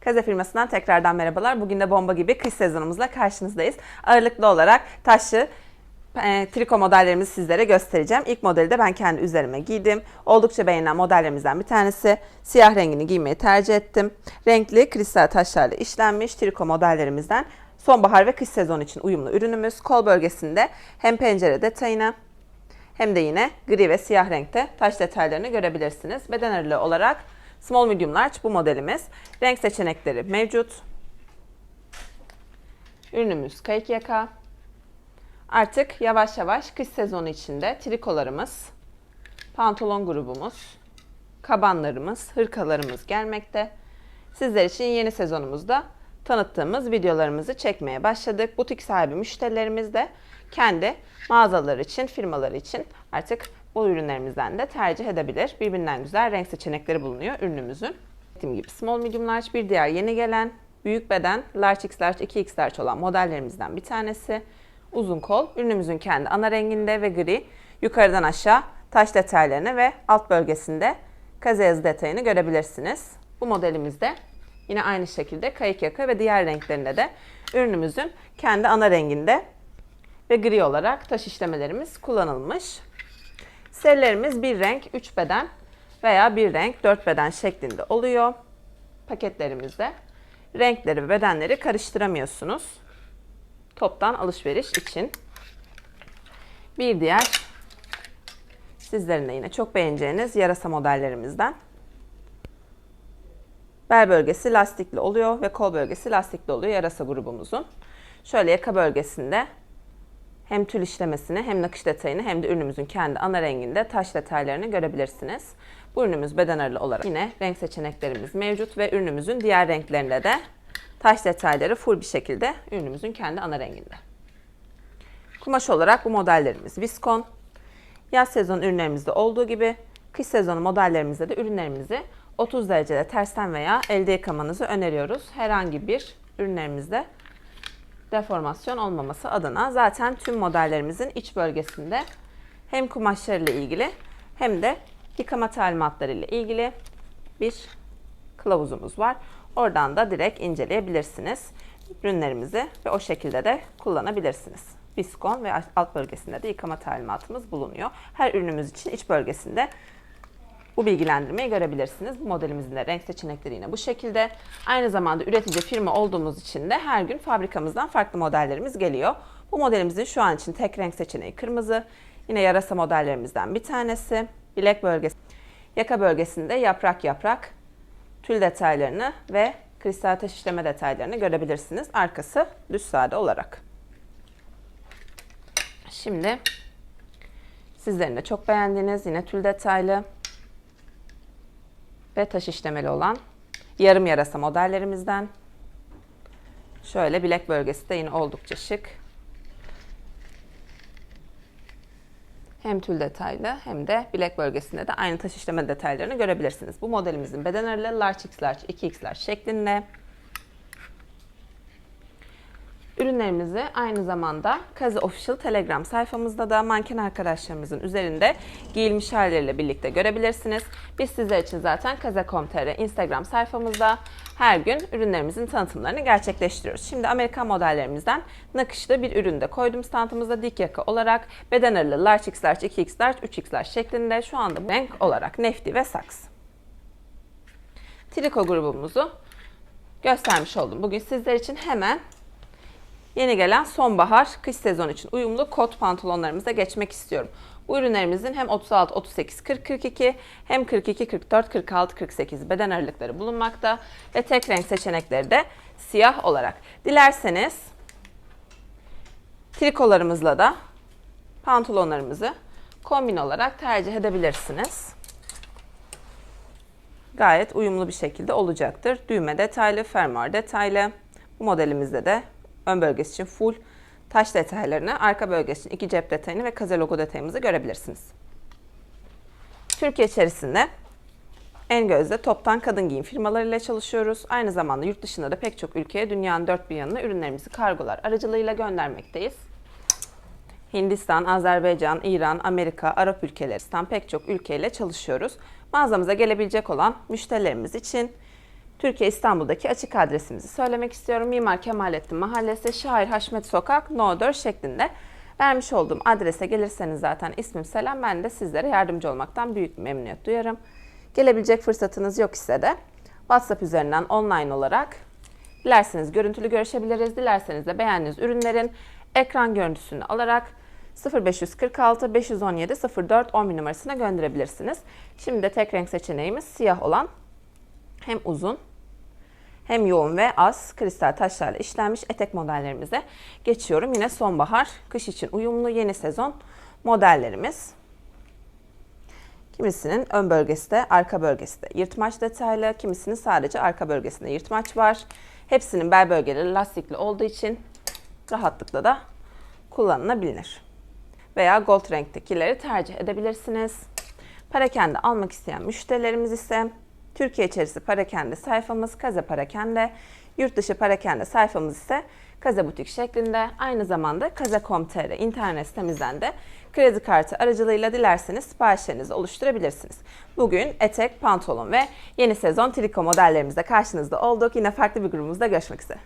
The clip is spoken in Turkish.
Kaze firmasından tekrardan merhabalar. Bugün de bomba gibi kış sezonumuzla karşınızdayız. Ağırlıklı olarak taşlı e, triko modellerimizi sizlere göstereceğim. İlk modeli de ben kendi üzerime giydim. Oldukça beğenilen modellerimizden bir tanesi. Siyah rengini giymeyi tercih ettim. Renkli kristal taşlarla işlenmiş triko modellerimizden sonbahar ve kış sezonu için uyumlu ürünümüz. Kol bölgesinde hem pencere detayını hem de yine gri ve siyah renkte taş detaylarını görebilirsiniz. Beden ağırlığı olarak small medium large bu modelimiz. Renk seçenekleri mevcut. Ürünümüz kayık yaka. Artık yavaş yavaş kış sezonu içinde trikolarımız, pantolon grubumuz, kabanlarımız, hırkalarımız gelmekte. Sizler için yeni sezonumuzda tanıttığımız videolarımızı çekmeye başladık. Butik sahibi müşterilerimiz de kendi mağazaları için, firmaları için artık bu ürünlerimizden de tercih edebilir. Birbirinden güzel renk seçenekleri bulunuyor ürünümüzün. Dediğim gibi small, medium, large bir diğer yeni gelen büyük beden large x large 2x large olan modellerimizden bir tanesi. Uzun kol, ürünümüzün kendi ana renginde ve gri. Yukarıdan aşağı taş detaylarını ve alt bölgesinde kaze yazı detayını görebilirsiniz. Bu modelimizde yine aynı şekilde kayık yaka ve diğer renklerinde de ürünümüzün kendi ana renginde ve gri olarak taş işlemelerimiz kullanılmış. Serilerimiz bir renk 3 beden veya bir renk 4 beden şeklinde oluyor. Paketlerimizde renkleri ve bedenleri karıştıramıyorsunuz. Toptan alışveriş için. Bir diğer sizlerin de yine çok beğeneceğiniz yarasa modellerimizden. Bel bölgesi lastikli oluyor ve kol bölgesi lastikli oluyor yarasa grubumuzun. Şöyle yaka bölgesinde hem tül işlemesini hem nakış detayını hem de ürünümüzün kendi ana renginde taş detaylarını görebilirsiniz. Bu ürünümüz beden ağırlığı olarak yine renk seçeneklerimiz mevcut ve ürünümüzün diğer renklerinde de taş detayları full bir şekilde ürünümüzün kendi ana renginde. Kumaş olarak bu modellerimiz viskon. Yaz sezon ürünlerimizde olduğu gibi kış sezonu modellerimizde de ürünlerimizi 30 derecede tersten veya elde yıkamanızı öneriyoruz. Herhangi bir ürünlerimizde deformasyon olmaması adına zaten tüm modellerimizin iç bölgesinde hem kumaşlarıyla ilgili hem de yıkama talimatları ile ilgili bir kılavuzumuz var. Oradan da direkt inceleyebilirsiniz. Ürünlerimizi ve o şekilde de kullanabilirsiniz. Viskon ve alt bölgesinde de yıkama talimatımız bulunuyor. Her ürünümüz için iç bölgesinde bu bilgilendirmeyi görebilirsiniz. Bu modelimizin de renk seçenekleri yine bu şekilde. Aynı zamanda üretici firma olduğumuz için de her gün fabrikamızdan farklı modellerimiz geliyor. Bu modelimizin şu an için tek renk seçeneği kırmızı. Yine yarasa modellerimizden bir tanesi. Bilek bölgesi, yaka bölgesinde yaprak yaprak tül detaylarını ve kristal taş işleme detaylarını görebilirsiniz. Arkası düz sade olarak. Şimdi sizlerin de çok beğendiğiniz yine tül detaylı ve taş işlemeli olan yarım yarasa modellerimizden. Şöyle bilek bölgesi de yine oldukça şık. Hem tül detaylı hem de bilek bölgesinde de aynı taş işleme detaylarını görebilirsiniz. Bu modelimizin beden ağırlığı large x large 2x large şeklinde. Ürünlerimizi aynı zamanda Kazi Official Telegram sayfamızda da manken arkadaşlarımızın üzerinde giyilmiş halleriyle birlikte görebilirsiniz. Biz sizler için zaten kaze.com.tr Instagram sayfamızda her gün ürünlerimizin tanıtımlarını gerçekleştiriyoruz. Şimdi Amerikan modellerimizden nakışlı bir üründe koydum standımızda dik yaka olarak beden ağırlığı large x large, 2x large, 3x large şeklinde şu anda renk olarak nefti ve saks. Triko grubumuzu göstermiş oldum. Bugün sizler için hemen Yeni gelen sonbahar kış sezonu için uyumlu kot pantolonlarımıza geçmek istiyorum. Bu ürünlerimizin hem 36, 38, 40, 42 hem 42, 44, 46, 48 beden aralıkları bulunmakta ve tek renk seçenekleri de siyah olarak. Dilerseniz trikolarımızla da pantolonlarımızı kombin olarak tercih edebilirsiniz. Gayet uyumlu bir şekilde olacaktır. Düğme detaylı, fermuar detaylı. Bu modelimizde de ön bölgesi için full taş detaylarını, arka bölgesi için iki cep detayını ve kaze logo detayımızı görebilirsiniz. Türkiye içerisinde en gözde toptan kadın giyim firmalarıyla çalışıyoruz. Aynı zamanda yurt dışında da pek çok ülkeye dünyanın dört bir yanına ürünlerimizi kargolar aracılığıyla göndermekteyiz. Hindistan, Azerbaycan, İran, Amerika, Arap ülkelerinden pek çok ülkeyle çalışıyoruz. Mağazamıza gelebilecek olan müşterilerimiz için Türkiye İstanbul'daki açık adresimizi söylemek istiyorum. Mimar Kemalettin Mahallesi, Şair Haşmet Sokak, No 4 şeklinde. Vermiş olduğum adrese gelirseniz zaten ismim Selam. Ben de sizlere yardımcı olmaktan büyük memnuniyet duyarım. Gelebilecek fırsatınız yok ise de WhatsApp üzerinden online olarak dilerseniz görüntülü görüşebiliriz. Dilerseniz de beğendiğiniz ürünlerin ekran görüntüsünü alarak 0546 517 04 11 numarasına gönderebilirsiniz. Şimdi de tek renk seçeneğimiz siyah olan hem uzun hem yoğun ve az kristal taşlarla işlenmiş etek modellerimize geçiyorum. Yine sonbahar, kış için uyumlu yeni sezon modellerimiz. Kimisinin ön bölgesi de arka bölgesi de yırtmaç detaylı, kimisinin sadece arka bölgesinde yırtmaç var. Hepsinin bel bölgeleri lastikli olduğu için rahatlıkla da kullanılabilir. Veya gold renktekileri tercih edebilirsiniz. Parakende almak isteyen müşterilerimiz ise Türkiye içerisi Parakende sayfamız Kaze Parakende, yurt dışı Parakende sayfamız ise Kaze Butik şeklinde. Aynı zamanda kaze.com.tr internet sitemizden de kredi kartı aracılığıyla dilerseniz siparişlerinizi oluşturabilirsiniz. Bugün etek, pantolon ve yeni sezon triko modellerimizde karşınızda olduk. Yine farklı bir grubumuzda görüşmek üzere.